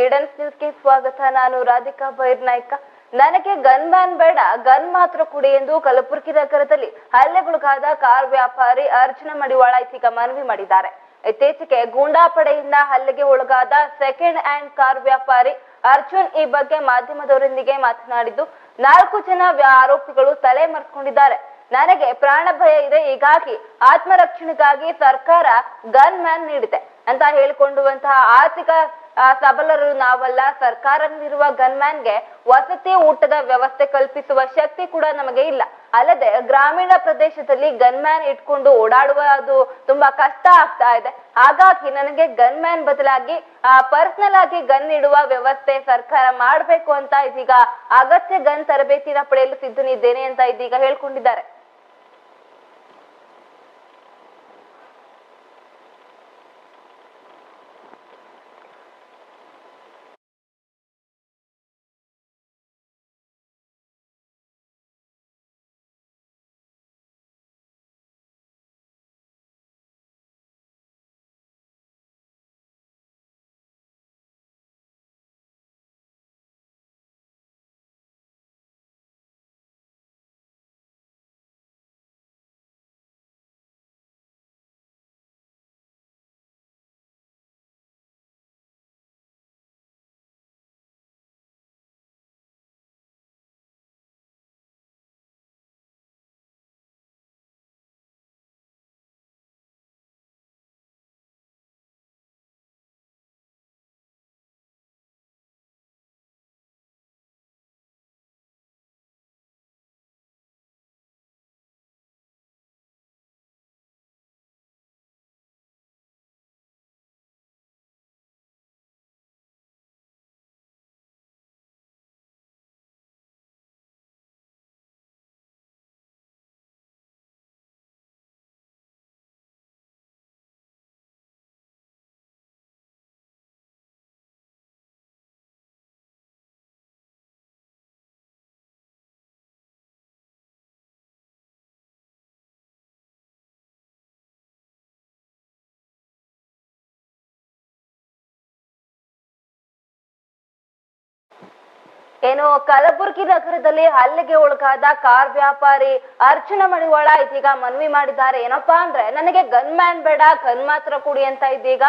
ಈಡನ್ಸ್ ನ್ಯೂಸ್ಗೆ ಸ್ವಾಗತ. ನಾನು ರಾಧಿಕಾ ಬೈರ್ನಾಯ್ಕ ನನಗೆ ಗನ್ ಮ್ಯಾನ್ ಬೇಡ, ಗನ್ ಮಾತ್ರ ಕೊಡಿ ಎಂದು ಕಲಬುರಗಿ ನಗರದಲ್ಲಿ ಹಲ್ಲೆಗೊಳಗಾದ ಕಾರ್ ವ್ಯಾಪಾರಿ ಅರ್ಜುನ ಮಡಿವಾಳ ಇದೀಗ ಮನವಿ ಮಾಡಿದ್ದಾರೆ. ಇತ್ತೀಚೆಗೆ ಗೂಂಡಾಪಡೆಯಿಂದ ಹಲ್ಲೆಗೆ ಒಳಗಾದ ಸೆಕೆಂಡ್ ಹ್ಯಾಂಡ್ ಕಾರ್ ವ್ಯಾಪಾರಿ ಅರ್ಜುನ್ ಈ ಬಗ್ಗೆ ಮಾಧ್ಯಮದವರೊಂದಿಗೆ ಮಾತನಾಡಿದ್ದು, ನಾಲ್ಕು ಜನ ಆರೋಪಿಗಳು ತಲೆ ಮರ್ಸ್ಕೊಂಡಿದ್ದಾರೆ ನನಗೆ ಪ್ರಾಣ ಭಯ ಇದೆ, ಹೀಗಾಗಿ ಆತ್ಮರಕ್ಷಣೆಗಾಗಿ ಸರ್ಕಾರ ಗನ್ ಮ್ಯಾನ್ ನೀಡಿದೆ ಅಂತ ಹೇಳಿಕೊಂಡುವಂತಹ ಆರ್ಥಿಕ ಸಬಲರು ನಾವಲ್ಲ ಸರ್ಕಾರ ಗನ್ಮ್ಯಾನ್ಗೆ ಗನ್ ಮ್ಯಾನ್ಗೆ ವಸತಿ ಊಟದ ವ್ಯವಸ್ಥೆ ಕಲ್ಪಿಸುವ ಶಕ್ತಿ ಕೂಡ ನಮಗೆ ಇಲ್ಲ. ಅಲ್ಲದೆ ಗ್ರಾಮೀಣ ಪ್ರದೇಶದಲ್ಲಿ ಗನ್ಮ್ಯಾನ್ ಇಟ್ಕೊಂಡು ಓಡಾಡುವ ಅದು ತುಂಬಾ ಕಷ್ಟ ಆಗ್ತಾ ಇದೆ. ಹಾಗಾಗಿ ನನಗೆ ಗನ್ಮ್ಯಾನ್ ಬದಲಾಗಿ ಪರ್ಸನಲ್ ಆಗಿ ಗನ್ ಇಡುವ ವ್ಯವಸ್ಥೆ ಸರ್ಕಾರ ಮಾಡ್ಬೇಕು ಅಂತ ಇದೀಗ ಅಗತ್ಯ ಗನ್ ತರಬೇತಿನ ಪಡೆಯಲು ಸಿದ್ಧನಿದ್ದೇನೆ ಅಂತ ಇದೀಗ ಹೇಳ್ಕೊಂಡಿದ್ದಾರೆ. ಏನು ಕಲಬುರಗಿ ನಗರದಲ್ಲಿ ಹಲ್ಲೆಗೆ ಒಳಗಾದ ಕಾರ್ ವ್ಯಾಪಾರಿ ಅರ್ಜುನ ಮಣಿವಾಳ ಇದೀಗ ಮನವಿ ಮಾಡಿದ್ದಾರೆ. ಏನಪ್ಪಾ ಅಂದ್ರೆ, ನನಗೆ ಗನ್ ಮ್ಯಾನ್ ಬೇಡ, ಗನ್ ಮಾತ್ರ ಕೊಡಿ ಅಂತ ಇದೀಗ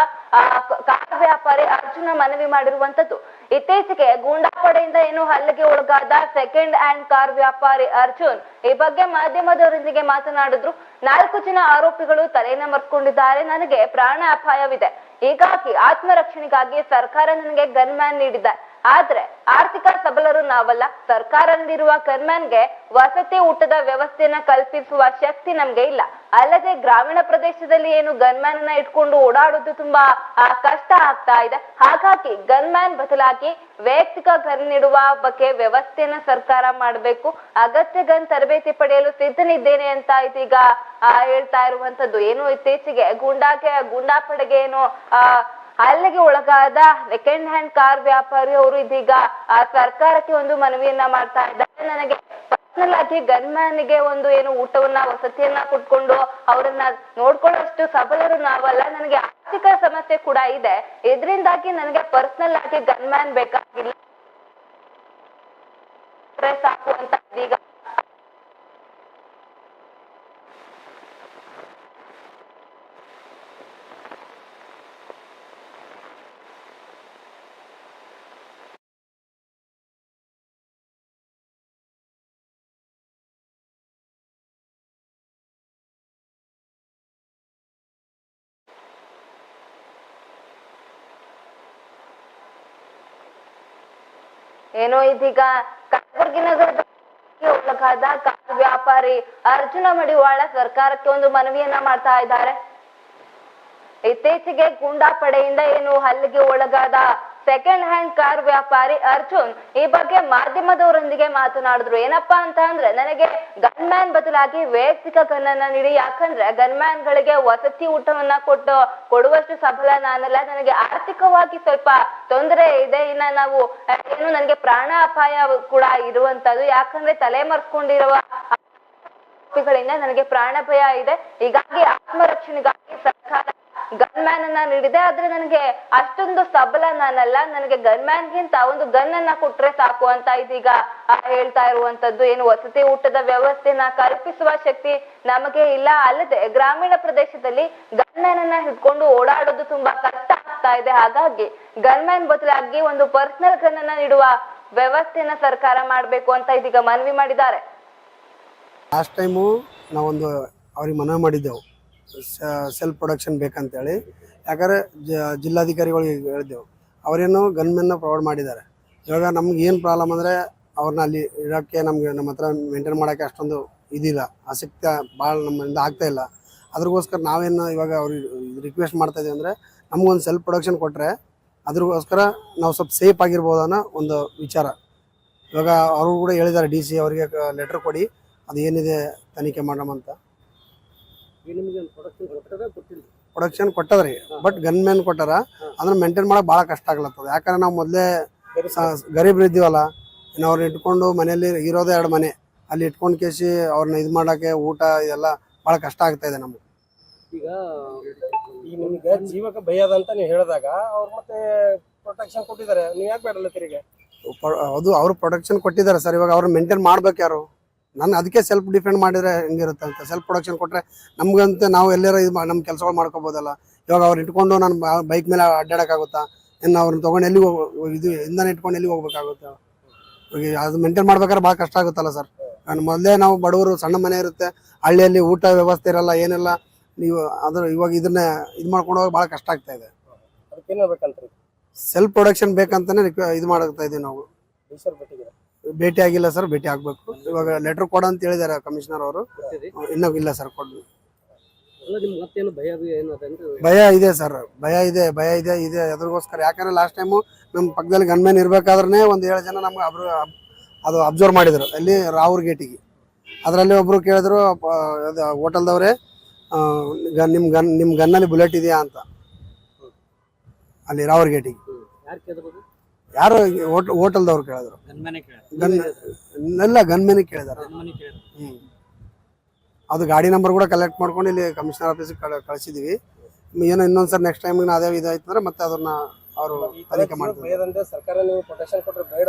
ಕಾರ್ ವ್ಯಾಪಾರಿ ಅರ್ಜುನ ಮನವಿ ಮಾಡಿರುವಂತದ್ದು ಇತ್ತೀಚೆಗೆ ಗೂಂಡಾಪಡೆಯಿಂದ ಏನು ಹಲ್ಲೆಗೆ ಒಳಗಾದ ಸೆಕೆಂಡ್ ಹ್ಯಾಂಡ್ ಕಾರ್ ವ್ಯಾಪಾರಿ ಅರ್ಜುನ್ ಈ ಬಗ್ಗೆ ಮಾಧ್ಯಮದವರೊಂದಿಗೆ ಮಾತನಾಡಿದ್ರು. ನಾಲ್ಕು ಜನ ಆರೋಪಿಗಳು ತಲೆನ ಮರ್ಕೊಂಡಿದ್ದಾರೆ. ನನಗೆ ಪ್ರಾಣ ಅಪಾಯವಿದೆ ಹೀಗಾಗಿ ಆತ್ಮರಕ್ಷಣೆಗಾಗಿ ಸರ್ಕಾರ ನನಗೆ ಗನ್ ಮ್ಯಾನ್ ನೀಡಿದೆ. ಆದ್ರೆ ಆರ್ಥಿಕ ಸಬಲರು ನಾವಲ್ಲ. ಸರ್ಕಾರ ಕರ್ಮನ್ಗೆ ವಸತಿ ಊಟದ ವ್ಯವಸ್ಥೆಯನ್ನ ಕಲ್ಪಿಸುವ ಶಕ್ತಿ ನಮ್ಗೆ ಇಲ್ಲ. ಅಲ್ಲದೆ ಗ್ರಾಮೀಣ ಪ್ರದೇಶದಲ್ಲಿ ಏನು ಗನ್ಮ್ಯಾನ್ ಇಟ್ಕೊಂಡು ಓಡಾಡೋದು ತುಂಬಾ ಕಷ್ಟ ಆಗ್ತಾ ಇದೆ. ಹಾಗಾಗಿ ಗನ್ಮ್ಯಾನ್ ಬದಲಾಗಿ ವೈಯಕ್ತಿಕ ಗನ್ ನೀಡುವ ಬಗ್ಗೆ ವ್ಯವಸ್ಥೆಯನ್ನ ಸರ್ಕಾರ ಮಾಡಬೇಕು. ಅಗತ್ಯ ಗನ್ ತರಬೇತಿ ಪಡೆಯಲು ಸಿದ್ಧನಿದ್ದೇನೆ ಅಂತ ಇದೀಗ ಹೇಳ್ತಾ ಇರುವಂತದ್ದು ಏನು ಇತ್ತೀಚೆಗೆ ಗುಂಡಾಗೆ ಗುಂಡಾ ಪಡೆಗೆ ಏನು, ಆ ಹಲ್ಲೆಗೆ ಒಳಗಾದ ಸೆಕೆಂಡ್ ಹ್ಯಾಂಡ್ ಕಾರ್ ವ್ಯಾಪಾರಿ ಅವರು ಇದೀಗ, ಆ ಸರ್ಕಾರಕ್ಕೆ ಒಂದು ಮನವಿಯನ್ನ ಮಾಡ್ತಾ ಇದ್ದಾರೆ. ನನಗೆ ಪರ್ಸನಲ್ ಆಗಿ ಗನ್ಮ್ಯಾನ್ಗೆ ಒಂದು ಏನು ಊಟವನ್ನ, ವಸತಿಯನ್ನ ಕೊಟ್ಕೊಂಡು ಅವರನ್ನ ನೋಡ್ಕೊಳ್ಳೋಷ್ಟು ಸಬಲರು ನಾವಲ್ಲ. ನನಗೆ ಆರ್ಥಿಕ ಸಮಸ್ಯೆ ಕೂಡ ಇದೆ. ಇದರಿಂದಾಗಿ ನನಗೆ ಪರ್ಸನಲ್ ಆಗಿ ಗನ್ಮ್ಯಾನ್ ಬೇಕಾಗಿಲ್ಲ. ಸಾಕು ಅಂತ ಇದೀಗ ಏನೋ ಇದೀಗ ಕಲಬುರಗಿ ನಗರದ ಒಳಗಾದ ಕಾರ್ ವ್ಯಾಪಾರಿ ಅರ್ಜುನ ಮಡಿವಾಳ ಸರ್ಕಾರಕ್ಕೆ ಒಂದು ಮನವಿಯನ್ನ ಮಾಡ್ತಾ ಇದ್ದಾರೆ. ಇತ್ತೀಚೆಗೆ ಗೂಂಡಾ ಪಡೆಯಿಂದ ಏನು ಹಲ್ಲಿಗೆ ಒಳಗಾದ ಸೆಕೆಂಡ್ ಹ್ಯಾಂಡ್ ಕಾರ್ ವ್ಯಾಪಾರಿ ಅರ್ಜುನ್ ಈ ಬಗ್ಗೆ ಮಾಧ್ಯಮದವರೊಂದಿಗೆ ಮಾತನಾಡಿದ್ರು. ಏನಪ್ಪಾ ಅಂತ ಅಂದ್ರೆ, ನನಗೆ ಗನ್ಮ್ಯಾನ್ ಬದಲಾಗಿ ವೈಯಕ್ತಿಕ ಗನ್ನನ್ನ ನೀಡಿ. ಯಾಕಂದ್ರೆ ಗನ್ಮ್ಯಾನ್ ಗಳಿಗೆ ವಸತಿ ಊಟವನ್ನ ಕೊಟ್ಟು ಕೊಡುವಷ್ಟು ಸಬಲ ನಾನಲ್ಲ. ನನಗೆ ಆರ್ಥಿಕವಾಗಿ ಸ್ವಲ್ಪ ತೊಂದರೆ ಇದೆ. ಇನ್ನ ನಾವು ಏನು ನನಗೆ ಪ್ರಾಣ ಅಪಾಯ ಕೂಡ ಇರುವಂತದ್ದು. ಯಾಕಂದ್ರೆ, ತಲೆ ಮರ್ಕೊಂಡಿರುವ ನನಗೆ ಪ್ರಾಣ ಭಯ ಇದೆ. ಹೀಗಾಗಿ ಆತ್ಮರಕ್ಷಣೆಗಾಗಿ ಸರ್ಕಾರ ಗನ್ ಮ್ಯಾನ್ ಅನ್ನ ನೀಡಿದೆ, ಆದ್ರೆ ನನಗೆ ಅಷ್ಟೊಂದು ಸಬಲ ನಾನಲ್ಲ ನನಗೆ ಗನ್ ಮ್ಯಾನ್ ಗಿಂತ ಒಂದು ಗನ್ ಅನ್ನ ಕೊಟ್ರೆ ಸಾಕು ಅಂತ ಇದೀಗ ಹೇಳ್ತಾ ಇರುವಂತದ್ದು. ಏನು ವಸತಿ ಊಟದ ವ್ಯವಸ್ಥೆನ ಕಲ್ಪಿಸುವ ಶಕ್ತಿ ನಮಗೆ ಇಲ್ಲ. ಅಲ್ಲದೆ ಗ್ರಾಮೀಣ ಪ್ರದೇಶದಲ್ಲಿ ಗನ್ ಮ್ಯಾನ್ ಅನ್ನ ಹಿಡ್ಕೊಂಡು ಓಡಾಡೋದು ತುಂಬಾ ಕಷ್ಟ ಆಗ್ತಾ ಇದೆ. ಹಾಗಾಗಿ ಗನ್ ಮ್ಯಾನ್ ಬದಲಾಗಿ ಒಂದು ಪರ್ಸನಲ್ ಗನ್ ಅನ್ನ ನೀಡುವ ವ್ಯವಸ್ಥೆನ ಸರ್ಕಾರ ಮಾಡ್ಬೇಕು ಅಂತ ಇದೀಗ ಮನವಿ ಮಾಡಿದ್ದಾರೆ. ಲಾಸ್ಟ್ ಟೈಮು ನಾವೊಂದು ಅವ್ರಿಗೆ ಮನವಿ ಮಾಡಿದ್ದೆವು. ಸೆಲ್ಫ್ ಪ್ರೊಡಕ್ಷನ್ ಬೇಕಂತೇಳಿ. ಯಾಕಂದರೆ ಜಿಲ್ಲಾಧಿಕಾರಿಗಳಿಗೆ ಹೇಳಿದ್ದೆವು. ಅವರೇನು ಗನ್ಮೆನ್ನ ಪ್ರೊವೈಡ್ ಮಾಡಿದ್ದಾರೆ. ಇವಾಗ ನಮ್ಗೆ ಏನು ಪ್ರಾಬ್ಲಮ್ ಅಂದರೆ ಅವ್ರನ್ನ ಅಲ್ಲಿ ಇಡೋಕ್ಕೆ ನಮಗೆ ನಮ್ಮ ಹತ್ರ ಮೇಂಟೈನ್ ಮಾಡೋಕ್ಕೆ ಅಷ್ಟೊಂದು ಇದಿಲ್ಲ. ಆಸಕ್ತಿ ಭಾಳ ನಮ್ಮಿಂದ ಆಗ್ತಾ ಇಲ್ಲ. ಅದ್ರಗೋಸ್ಕರ ನಾವೇನು ಇವಾಗ ಅವ್ರಿಗೆ ರಿಕ್ವೆಸ್ಟ್ ಮಾಡ್ತಾ ಇದೀವಿ ಅಂದರೆ ನಮಗೊಂದು ಸೆಲ್ಫ್ ಪ್ರೊಡಕ್ಷನ್ ಕೊಟ್ಟರೆ ಅದ್ರಗೋಸ್ಕರ ನಾವು ಸ್ವಲ್ಪ ಸೇಫ್ ಆಗಿರ್ಬೋದು ಅನ್ನೋ ಒಂದು ವಿಚಾರ. ಇವಾಗ ಅವರು ಕೂಡ ಹೇಳಿದ್ದಾರೆ ಡಿ ಸಿ ಅವರಿಗೆ ಲೆಟ್ರ್ ಕೊಡಿ. ಅದು ಏನಿದೆ ತನಿಖೆ ಮಾಡೋಣ ಅಂತ. ಪ್ರೊಡಕ್ಷನ್ ಕೊಟ್ಟದ್ರಿ. ಬಟ್ ಗನ್ ಮ್ಯಾನ್ ಕೊಟ್ಟಾರ. ಅದನ್ನ ಮೇಂಟೈನ್ ಮಾಡಕ್ ಭಾಳ ಕಷ್ಟ ಆಗ್ಲತ್ತದ. ಯಾಕಂದ್ರೆ ನಾವು ಮೊದಲೇ ಗರೀಬ್ರು ಇದ್ದೀವಲ್ಲ ಇನ್ನು ಅವ್ರನ್ನ ಇಟ್ಕೊಂಡು ಮನೆಯಲ್ಲಿ ಇರೋದೇ ಎರಡು ಮನೆ. ಅಲ್ಲಿ ಇಟ್ಕೊಂಡು ಕೇಸಿ ಅವ್ರನ್ನ ಇದು ಮಾಡೋಕ್ಕೆ ಊಟ ಇದೆಲ್ಲ ಭಾಳ ಕಷ್ಟ ಆಗ್ತಾ ಇದೆ ನಮ್ಗೆ. ಈಗ ಈಗ ನಿಮ್ಗೆ ಜೀವಕ್ಕೆ ಭಯ ಅದ ಅಂತ ನೀವು ಹೇಳಿದಾಗ ಅವ್ರು ಮತ್ತೆ ಪ್ರೊಟೆಕ್ಷನ್ ಕೊಟ್ಟಿದ್ದಾರೆ. ನೀವು ಯಾಕೆ ಬೇಡಲ್ಲ ತಿರುಗಿ? ಅದು ಅವ್ರು ಪ್ರೊಟೆಕ್ಷನ್ ಕೊಟ್ಟಿದ್ದಾರೆ ಸರ್. ಇವಾಗ ಅವ್ರು ಮೇಂಟೈನ್ ಮಾಡ್ಬೇಕು ಯಾರು? ನಾನು ಅದಕ್ಕೆ ಸೆಲ್ಫ್ ಡಿಫೆಂಡ್ ಮಾಡಿದ್ರೆ ಹೆಂಗಿರುತ್ತೆ ಅಂತ. ಸೆಲ್ಫ್ ಪ್ರೊಡಕ್ಷನ್ ಕೊಟ್ಟರೆ ನಮ್ಗಂತ ನಾವು ಎಲ್ಲರ ಇದು ನಮ್ಮ ಕೆಲಸಗಳು ಮಾಡ್ಕೋಬೋದಲ್ಲ. ಇವಾಗ ಅವ್ರು ಇಟ್ಕೊಂಡು ನಾನು ಬೈಕ್ ಮೇಲೆ ಅಡ್ಡಾಡೋಕ್ಕಾಗುತ್ತಾ? ಇನ್ನು ಅವ್ರನ್ನ ತೊಗೊಂಡು ಎಲ್ಲಿಗೆ ಹೋಗ್ ಇದು ಇಂಧನ ಇಟ್ಕೊಂಡು ಎಲ್ಲಿಗೆ ಹೋಗ್ಬೇಕಾಗುತ್ತೆ? ಅದು ಮೇಂಟೈನ್ ಮಾಡ್ಬೇಕಾದ್ರೆ ಭಾಳ ಕಷ್ಟ ಆಗುತ್ತಲ್ಲ ಸರ್. ನಾನು ಮೊದಲೇ ನಾವು ಬಡವರು ಸಣ್ಣ ಮನೆ ಇರುತ್ತೆ. ಹಳ್ಳಿಯಲ್ಲಿ ಊಟ ವ್ಯವಸ್ಥೆ ಇರಲ್ಲ ಏನಿಲ್ಲ. ನೀವು ಅದ್ರ ಇವಾಗ ಇದನ್ನ ಇದು ಮಾಡ್ಕೊಂಡು ಹೋಗಿ ಭಾಳ ಕಷ್ಟ ಆಗ್ತಾ ಇದೆ. ಸೆಲ್ಫ್ ಪ್ರೊಡಕ್ಷನ್ ಬೇಕಂತಾನೆ ರಿಕ್ವೆ ಇದು ಮಾಡ್ತಾ ಇದೀವಿ ನಾವು. ಭೇಟಿ ಆಗಿಲ್ಲ ಸರ್ ಭೇಟಿ ಆಗ್ಬೇಕು. ಇವಾಗ ಲೆಟರ್ ಕೊಡ ಅಂತ ಹೇಳಿದ್ದಾರೆ ಕಮಿಷನರ್ ಅವರು. ಇನ್ನೂ ಇಲ್ಲ ಸರ್ ಕೊಡ್ಲಿ. ಭಯ ಇದೆ ಸರ್ ಭಯ ಇದೆ ಭಯ ಇದೆ ಇದೆ. ಅದ್ರಗೋಸ್ಕರ ಯಾಕಂದ್ರೆ ಲಾಸ್ಟ್ ಟೈಮು ನಮ್ಮ ಪಕ್ಕದಲ್ಲಿ ಗನ್ಮ್ಯಾನ್ ಇರ್ಬೇಕಾದ್ರೆ ಒಂದು ಏಳು ಜನ ನಮ್ಗೆ ಅಬ್ರು ಅದು ಅಬ್ಸರ್ವ್ ಮಾಡಿದ್ರು. ಅಲ್ಲಿ ರಾವೂರ್ ಗೇಟಿಗೆ ಅದರಲ್ಲಿ ಒಬ್ರು ಕೇಳಿದ್ರು ಹೋಟೆಲ್ದವ್ರೆ ನಿಮ್ಮ ಗನ್ ನಿಮ್ಮ ಗನ್ನಲ್ಲಿ ಬುಲೆಟ್ ಇದೆಯಾ ಅಂತ. ಅಲ್ಲಿ ರಾವೂರ್ ಗೇಟಿಗೆ ಯಾರು ಹೋಟ್ ಹೋಟೆಲ್ದವ್ರು ಕೇಳಿದ್ರು. ಗನ್ಮನೆ ಗನ್ ಎಲ್ಲ ಗನ್ಮ್ಯಾನಿಗೆ ಕೇಳಿದಾರೆ. ಗನ್ಮನೆ ಹ್ಮ್. ಅದು ಗಾಡಿ ನಂಬರ್ ಕೂಡ ಕಲೆಕ್ಟ್ ಮಾಡ್ಕೊಂಡು ಇಲ್ಲಿ ಕಮಿಷನರ್ ಆಫೀಸಿಗೆ ಕಳ ಕಳಿಸಿದೀವಿ. ಏನೋ ಇನ್ನೊಂದ್ಸರಿ ನೆಕ್ಸ್ಟ್ ಟೈಮ್ ಅದೇ ಇದಾಯ್ತು ಅಂದ್ರೆ ಮತ್ತೆ ಅದನ್ನ ಅವರು ತನಿಖೆ ಮಾಡ್ತಾರೆ ಭಯದಂತೆ ಸರ್ಕಾರ ನೀವು ಪ್ರೊಟೆಕ್ಷನ್ ಕೊಟ್ಟರೆ ಬೇಡ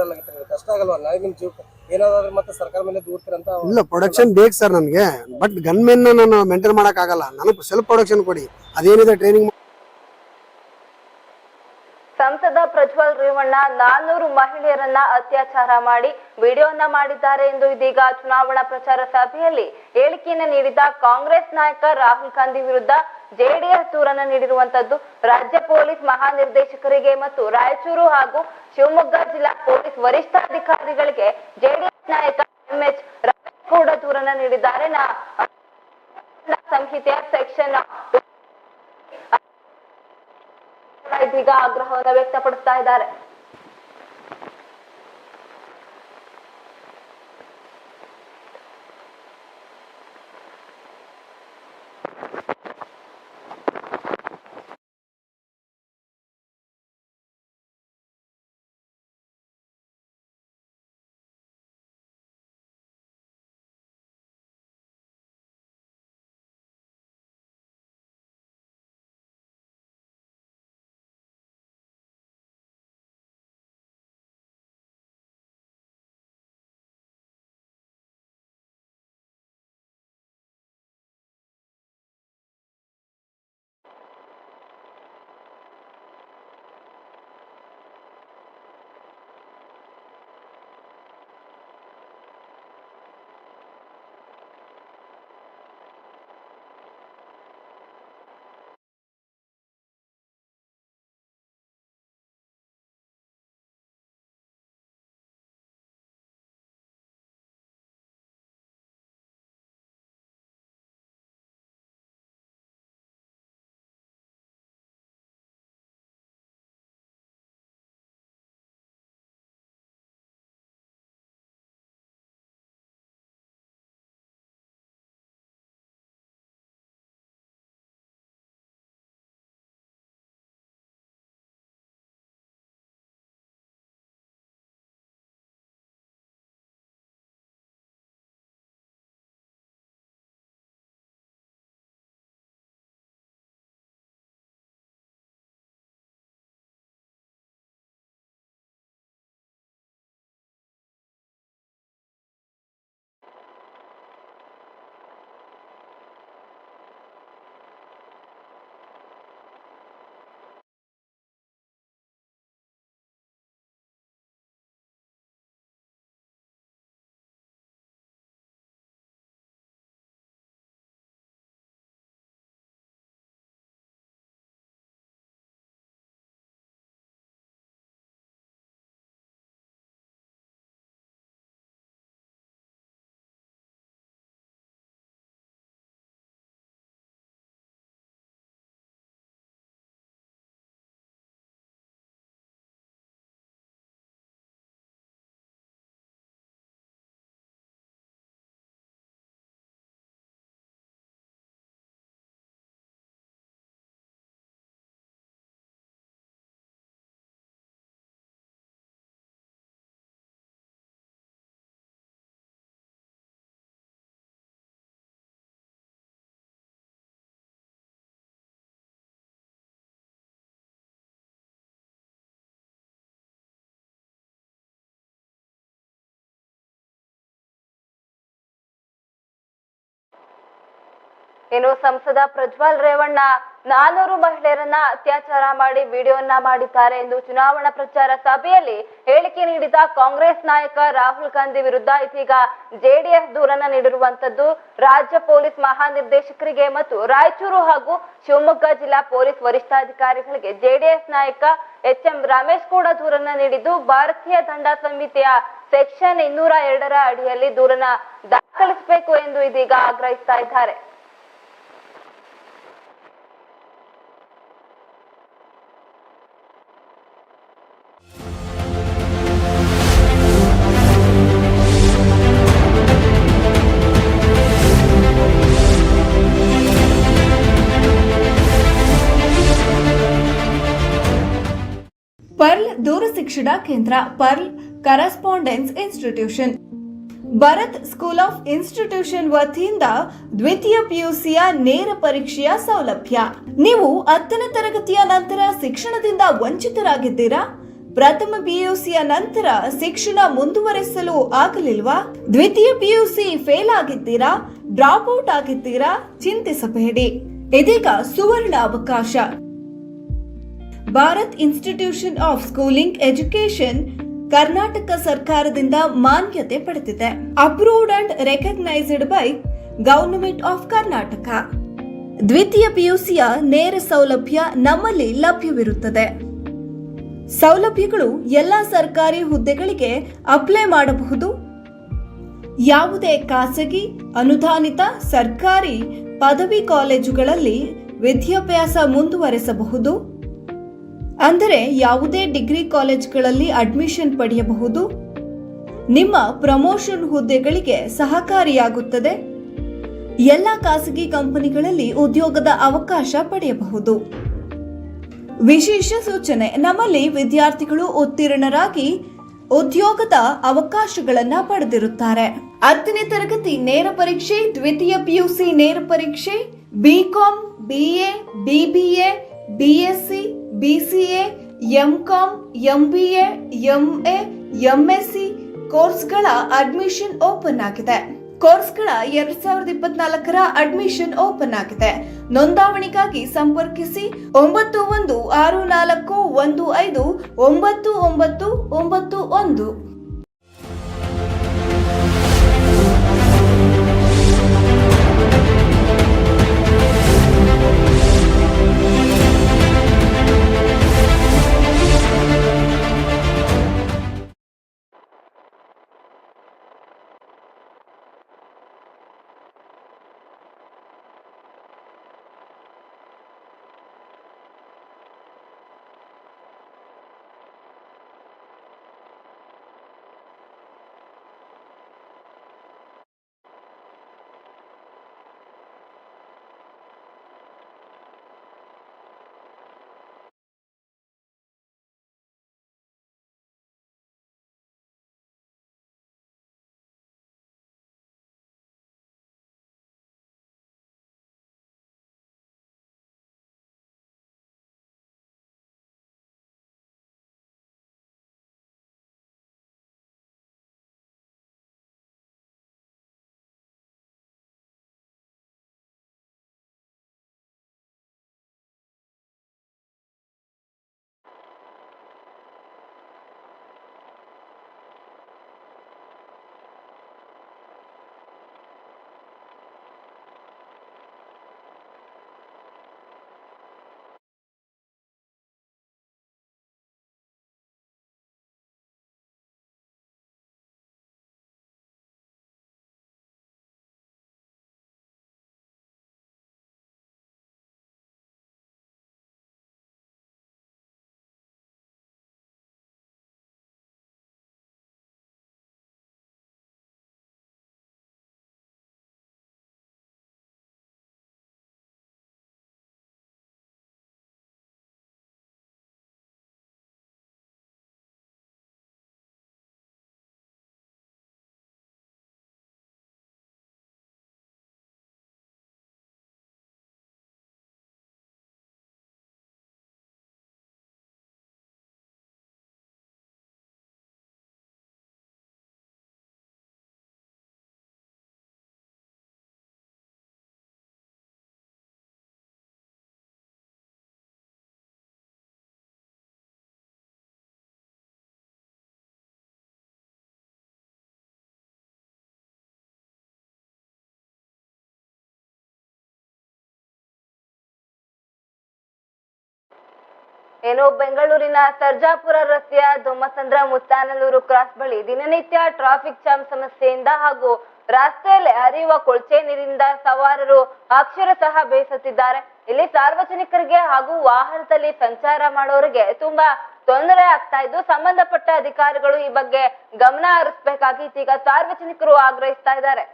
ಕಷ್ಟ ಆಗಲ್ವಾ? ನಾಳೆ ನಿಮ್ಮ ಜೀವಕ್ಕೆ ಏನಾದ್ರು ಮತ್ತೆ ಸರ್ಕಾರ ಮೇಲೆ ದೂರ್ತೀರಂತ ಇಲ್ಲ ಪ್ರೊಡಕ್ಷನ್ ಬೇಕು ಸರ್ ನನಗೆ. ಬಟ್ ಗನ್ಮೆನ್ನ ನಾನು ಮೇಂಟೈನ್ ಮಾಡೋಕ್ಕಾಗಲ್ಲ ಆಗಲ್ಲ. ನನಗೆ ಸೆಲ್ಫ್ ಪ್ರೊಡಕ್ಷನ್ ಕೊಡಿ. ಅದೇನಿದೆ ಟ್ರೈನಿಂಗ್ ಸಂಸದ ಪ್ರಜ್ವಲ್ ರೇವಣ್ಣ ನಾನ್ನೂರು ಮಹಿಳೆಯರನ್ನ ಅತ್ಯಾಚಾರ ಮಾಡಿ ವಿಡಿಯೋನ ಮಾಡಿದ್ದಾರೆ ಎಂದು ಇದೀಗ ಚುನಾವಣಾ ಪ್ರಚಾರ ಸಭೆಯಲ್ಲಿ ಹೇಳಿಕೆಯನ್ನ ನೀಡಿದ ಕಾಂಗ್ರೆಸ್ ನಾಯಕ ರಾಹುಲ್ ಗಾಂಧಿ ವಿರುದ್ಧ ಜೆಡಿಎಸ್ ದೂರನ್ನ ನೀಡಿರುವಂತದ್ದು ರಾಜ್ಯ ಪೊಲೀಸ್ ಮಹಾನಿರ್ದೇಶಕರಿಗೆ ಮತ್ತು ರಾಯಚೂರು ಹಾಗೂ ಶಿವಮೊಗ್ಗ ಜಿಲ್ಲಾ ಪೊಲೀಸ್ ವರಿಷ್ಠಾಧಿಕಾರಿಗಳಿಗೆ ಜೆಡಿಎಸ್ ನಾಯಕ ಎಂಎಚ್ ಕೂಡ ದೂರನ್ನ ನೀಡಿದ್ದಾರೆ. ಸಂಹಿತೆಯ ಸೆಕ್ಷನ್ ಇದೀಗ ಆಗ್ರಹವನ್ನ ವ್ಯಕ್ತಪಡಿಸ್ತಾ ಇದ್ದಾರೆ. ಇನ್ನು ಸಂಸದ ಪ್ರಜ್ವಲ್ ರೇವಣ್ಣ, ನಾನೂರು ಮಹಿಳೆಯರನ್ನ ಅತ್ಯಾಚಾರ ಮಾಡಿ ವಿಡಿಯೋನ್ನ ಮಾಡಿದ್ದಾರೆ ಎಂದು ಚುನಾವಣಾ ಪ್ರಚಾರ ಸಭೆಯಲ್ಲಿ ಹೇಳಿಕೆ ನೀಡಿದ ಕಾಂಗ್ರೆಸ್ ನಾಯಕ ರಾಹುಲ್ ಗಾಂಧಿ ವಿರುದ್ಧ ಇದೀಗ ಜೆಡಿಎಸ್ ದೂರನ್ನ ನೀಡಿರುವಂತದ್ದು ರಾಜ್ಯ ಪೊಲೀಸ್ ಮಹಾನಿರ್ದೇಶಕರಿಗೆ ಮತ್ತು ರಾಯಚೂರು ಹಾಗೂ ಶಿವಮೊಗ್ಗ ಜಿಲ್ಲಾ ಪೊಲೀಸ್ ವರಿಷ್ಠಾಧಿಕಾರಿಗಳಿಗೆ ಜೆಡಿಎಸ್ ನಾಯಕ ಎಚ್ ಎಂ ರಮೇಶ್ ಕೂಡ ದೂರನ್ನ ನೀಡಿದ್ದು, ಭಾರತೀಯ ದಂಡ ಸಂಹಿತೆಯ ಸೆಕ್ಷನ್ ಇನ್ನೂರ ಎರಡರ ಅಡಿಯಲ್ಲಿ ದೂರನ್ನ ದಾಖಲಿಸಬೇಕು ಎಂದು ಇದೀಗ ಆಗ್ರಹಿಸ್ತಾ ಇದ್ದಾರೆ. ಪರ್ಲ್ ದೂರಶಿಕ್ಷಣ ಕೇಂದ್ರ, Pearl correspondence institution. Bharat school of institution ವತಿಯಿಂದ ದ್ವಿತೀಯ ಪಿಯುಸಿಯ ನೇರ ಪರೀಕ್ಷೆಯ ಸೌಲಭ್ಯ. ನೀವು ಹತ್ತನೇ ತರಗತಿಯ ನಂತರ ಶಿಕ್ಷಣದಿಂದ ವಂಚಿತರಾಗಿದ್ದೀರಾ? ಪ್ರಥಮ ಪಿಯುಸಿಯ ನಂತರ ಶಿಕ್ಷಣ ಮುಂದುವರೆಸಲು ಆಗಲಿಲ್ವಾ? ದ್ವಿತೀಯ ಪಿಯುಸಿ ಫೇಲ್ ಆಗಿದ್ದೀರಾ? ಡ್ರಾಪ್ ಔಟ್ ಆಗಿದ್ದೀರಾ? ಚಿಂತಿಸಬೇಡಿ. ಇದೀಗ ಸುವರ್ಣ ಅವಕಾಶ. Bharat institution of schooling education Karnataka ಸರ್ಕಾರದಿಂದ ಮಾನ್ಯತೆ ಪಡೆದಿದೆ. Approved and recognised by government of Karnataka ದ್ವಿತೀಯ ಪಿಯುಸಿಯ ನೇರ ಸೌಲಭ್ಯ ನಮ್ಮಲ್ಲಿ ಲಭ್ಯವಿರುತ್ತದೆ. ಸೌಲಭ್ಯಗಳು ಎಲ್ಲ ಸರ್ಕಾರಿ ಹುದ್ದೆಗಳಿಗೆ ಅಪ್ಲೈ ಮಾಡಬಹುದು. ಯಾವುದೇ ಖಾಸಗಿ, ಅನುದಾನಿತ, ಸರ್ಕಾರಿ ಪದವಿ ಕಾಲೇಜುಗಳಲ್ಲಿ ವಿದ್ಯಾಭ್ಯಾಸ ಮುಂದುವರೆಸಬಹುದು. ಅಂದರೆ ಯಾವುದೇ ಡಿಗ್ರಿ ಕಾಲೇಜ್ಗಳಲ್ಲಿ ಅಡ್ಮಿಷನ್ ಪಡೆಯಬಹುದು. ನಿಮ್ಮ ಪ್ರಮೋಷನ್ ಹುದ್ದೆಗಳಿಗೆ ಸಹಕಾರಿಯಾಗುತ್ತದೆ. ಎಲ್ಲ ಖಾಸಗಿ ಕಂಪನಿಗಳಲ್ಲಿ ಉದ್ಯೋಗದ ಅವಕಾಶ ಪಡೆಯಬಹುದು. ವಿಶೇಷ ಸೂಚನೆ. ನಮ್ಮಲ್ಲಿ ವಿದ್ಯಾರ್ಥಿಗಳು ಉತ್ತೀರ್ಣರಾಗಿ ಉದ್ಯೋಗದ ಅವಕಾಶಗಳನ್ನ ಪಡೆದಿರುತ್ತಾರೆ. ಹತ್ತನೇ ತರಗತಿ ನೇರ ಪರೀಕ್ಷೆ, ದ್ವಿತೀಯ ಪಿಯುಸಿ ನೇರ ಪರೀಕ್ಷೆ BCom BA BBA BSc BCA MCom MBA MA MSc ಕೋರ್ಸ್ಗಳ ಅಡ್ಮಿಷನ್ ಓಪನ್ ಆಗಿದೆ. ಕೋರ್ಸ್ಗಳ ಎರಡ್ ಸಾವಿರದ ಇಪ್ಪತ್ನಾಲ್ಕರ ಅಡ್ಮಿಷನ್ ಓಪನ್ ಆಗಿದೆ. ನೋಂದಾವಣಿಗಾಗಿ ಸಂಪರ್ಕಿಸಿ ಒಂಬತ್ತು ಒಂದು ಆರು ನಾಲ್ಕು ಒಂದು ಐದು ಒಂಬತ್ತು ಒಂಬತ್ತು ಒಂಬತ್ತು ಒಂದು. ಏನು ಬೆಂಗಳೂರಿನ ಸರ್ಜಾಪುರ ರಸ್ತೆಯ ದೊಮ್ಮಸಂದ್ರ ಮುತ್ತಾನಲ್ಲೂರು ಕ್ರಾಸ್ ಬಳಿ ದಿನನಿತ್ಯ ಟ್ರಾಫಿಕ್ ಜಾಮ್ ಸಮಸ್ಯೆಯಿಂದ ಹಾಗೂ ರಸ್ತೆಯಲ್ಲಿ ಹರಿಯುವ ಕೊಳಚೆ ನೀರಿನಿಂದ ಸವಾರರು ಅಕ್ಷರ ಸಹ ಬೇಸತ್ತಿದ್ದಾರೆ ಇಲ್ಲಿ ಸಾರ್ವಜನಿಕರಿಗೆ ಹಾಗೂ ವಾಹನದಲ್ಲಿ ಸಂಚಾರ ಮಾಡೋರಿಗೆ ತುಂಬಾ ತೊಂದರೆ ಆಗ್ತಾ ಇದ್ದು, ಸಂಬಂಧಪಟ್ಟ ಅಧಿಕಾರಿಗಳು ಈ ಬಗ್ಗೆ ಗಮನ ಹರಿಸಬೇಕಾಗಿ ಈಗ ಸಾರ್ವಜನಿಕರು ಆಗ್ರಹಿಸ್ತಾ ಇದ್ದಾರೆ.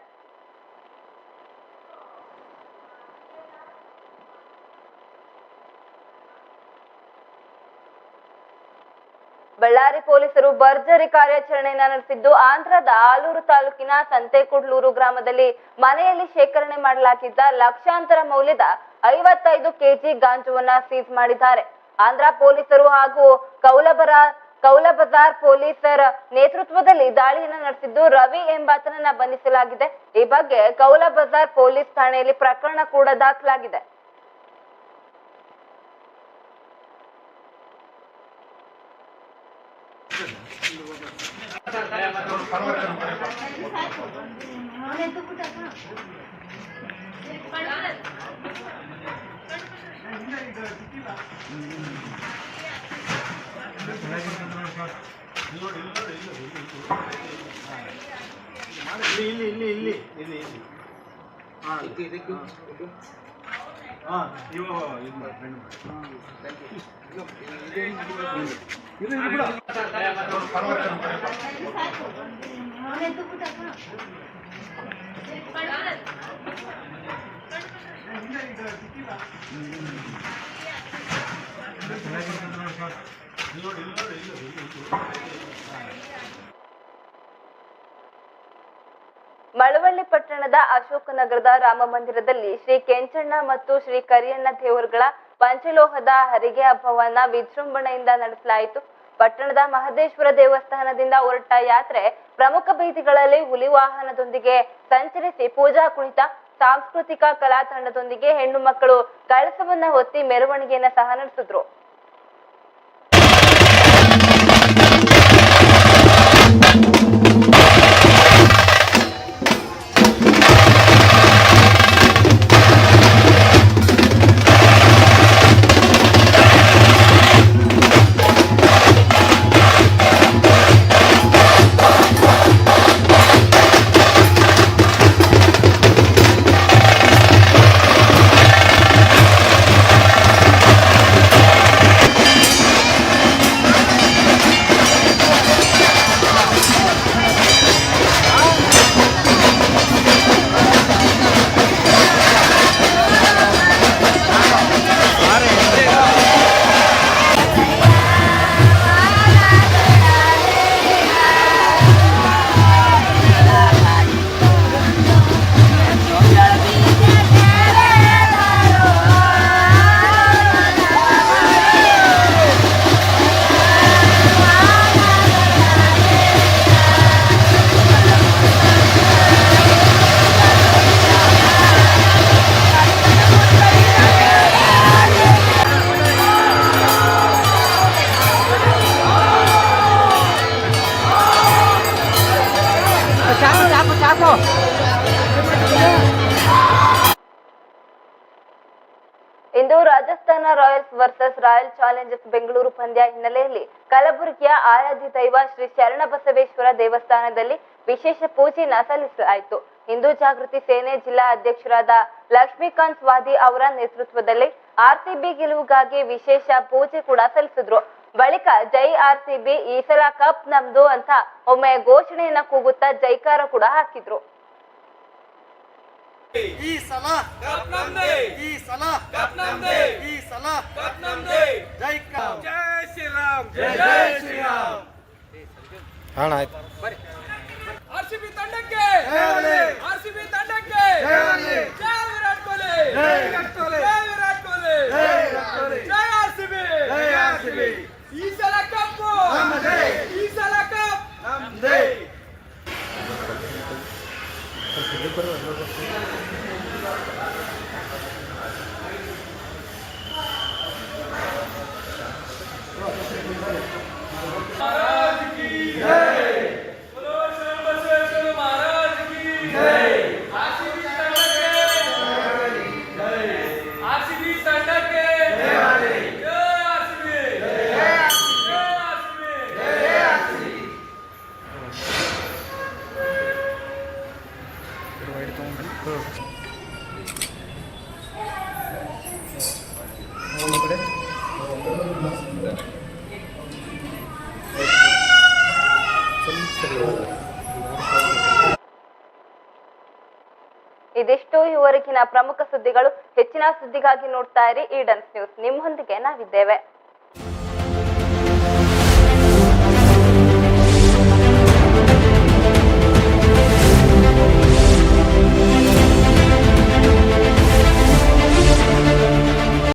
ಬಳ್ಳಾರಿ ಪೊಲೀಸರು ಭರ್ಜರಿ ಕಾರ್ಯಾಚರಣೆಯನ್ನ ನಡೆಸಿದ್ದು ಆಂಧ್ರದ ಆಲೂರು ತಾಲೂಕಿನ ಸಂತೆಕುಡ್ಲೂರು ಗ್ರಾಮದಲ್ಲಿ ಮನೆಯಲ್ಲಿ ಶೇಖರಣೆ ಮಾಡಲಾಗಿದ್ದ ಲಕ್ಷಾಂತರ ಮೌಲ್ಯದ ಐವತ್ತೈದು ಕೆಜಿ ಗಾಂಜುವನ್ನ ಸೀಸ್ ಮಾಡಿದ್ದಾರೆ. ಆಂಧ್ರ ಪೊಲೀಸರು ಹಾಗೂ ಕೌಲಬರ, ಕೌಲಬಜಾರ್ ಪೊಲೀಸರ ನೇತೃತ್ವದಲ್ಲಿ ದಾಳಿಯನ್ನು ನಡೆಸಿದ್ದು ರವಿ ಎಂಬಾತನನ್ನ ಬಂಧಿಸಲಾಗಿದೆ. ಈ ಬಗ್ಗೆ ಕೌಲಬಜಾರ್ ಪೊಲೀಸ್ ಠಾಣೆಯಲ್ಲಿ ಪ್ರಕರಣ ಕೂಡ ದಾಖಲಾಗಿದೆ. ಇಲ್ಲಿ ಇಲ್ಲಿ ಇಲ್ಲಿ ಇಲ್ಲಿ ಇಲ್ಲಿ ಇಲ್ಲಿ ಹಾ ಹಾ ನೀವು ಇದು ಮಾಡಿ ಬೆಂಡ್ ಮಾಡಿ ಇದು ಇದು ಬಿಡ ಮಳವಳ್ಳಿ ಪಟ್ಟಣದ ಅಶೋಕನಗರದ ರಾಮ ಮಂದಿರದಲ್ಲಿ ಶ್ರೀ ಕೆಂಚಣ್ಣ ಮತ್ತು ಶ್ರೀ ಕರಿಯಣ್ಣ ದೇವರುಗಳ ಪಂಚಲೋಹದ ಹರಿಗೆ ಹಬ್ಬವನ್ನ ವಿಜೃಂಭಣೆಯಿಂದ ನಡೆಸಲಾಯಿತು. ಪಟ್ಟಣದ ಮಹದೇಶ್ವರ ದೇವಸ್ಥಾನದಿಂದ ಹೊರಟ ಯಾತ್ರೆ ಪ್ರಮುಖ ಬೀದಿಗಳಲ್ಲಿ ಹುಲಿ ವಾಹನದೊಂದಿಗೆ ಸಂಚರಿಸಿ ಪೂಜಾ ಕುಣಿತ, ಸಾಂಸ್ಕೃತಿಕ ಕಲಾ ತಂಡದೊಂದಿಗೆ ಹೆಣ್ಣು ಮಕ್ಕಳು ಕಳಸವನ್ನ ಹೊತ್ತಿ ಮೆರವಣಿಗೆಯನ್ನ ಸಹ ನಡೆಸಿದ್ರು. ವರ್ಸಸ್ ರಾಯಲ್ ಚಾಲೆಂಜರ್ಸ್ ಬೆಂಗಳೂರು ಪಂದ್ಯ ಹಿನ್ನೆಲೆಯಲ್ಲಿ ಕಲಬುರಗಿಯ ಆರಾಧ್ಯ ದೈವ ಶ್ರೀ ಶರಣಬಸವೇಶ್ವರ ದೇವಸ್ಥಾನದಲ್ಲಿ ವಿಶೇಷ ಪೂಜೆಯನ್ನ ಸಲ್ಲಿಸಲಾಯಿತು ಹಿಂದೂ ಜಾಗೃತಿ ಸೇನೆ ಜಿಲ್ಲಾ ಅಧ್ಯಕ್ಷರಾದ ಲಕ್ಷ್ಮೀಕಾಂತ್ ಸ್ವಾದಿ ಅವರ ನೇತೃತ್ವದಲ್ಲಿ ಆರ್ಸಿಬಿ ಗೆಲುವುಗಾಗಿ ವಿಶೇಷ ಪೂಜೆ ಕೂಡ ಸಲ್ಲಿಸಿದ್ರು. ಬಳಿಕ ಜೈ ಆರ್ಸಿಬಿ ಈ ಸಲ ಕಪ್ ನಮ್ದು ಅಂತ ಒಮ್ಮೆ ಘೋಷಣೆಯನ್ನ ಕೂಗುತ್ತಾ ಜೈಕಾರ ಕೂಡ ಹಾಕಿದ್ರು. ಈ ಸಲ ಈ ಸಲ ಈ ಸಲ ಜೈ ರಾಮ್ ಜೈ ಶ್ರೀರಾಮ್. ಪ್ರಮುಖ ಸುದ್ದಿಗಳು ಹೆಚ್ಚಿನ ಸುದ್ದಿಗಾಗಿ ನೋಡ್ತಾ ಇರಿ. ಈಡನ್ಸ್ ನ್ಯೂಸ್ ನಿಮ್ಮೊಂದಿಗೆ ನಾವಿದ್ದೇವೆ.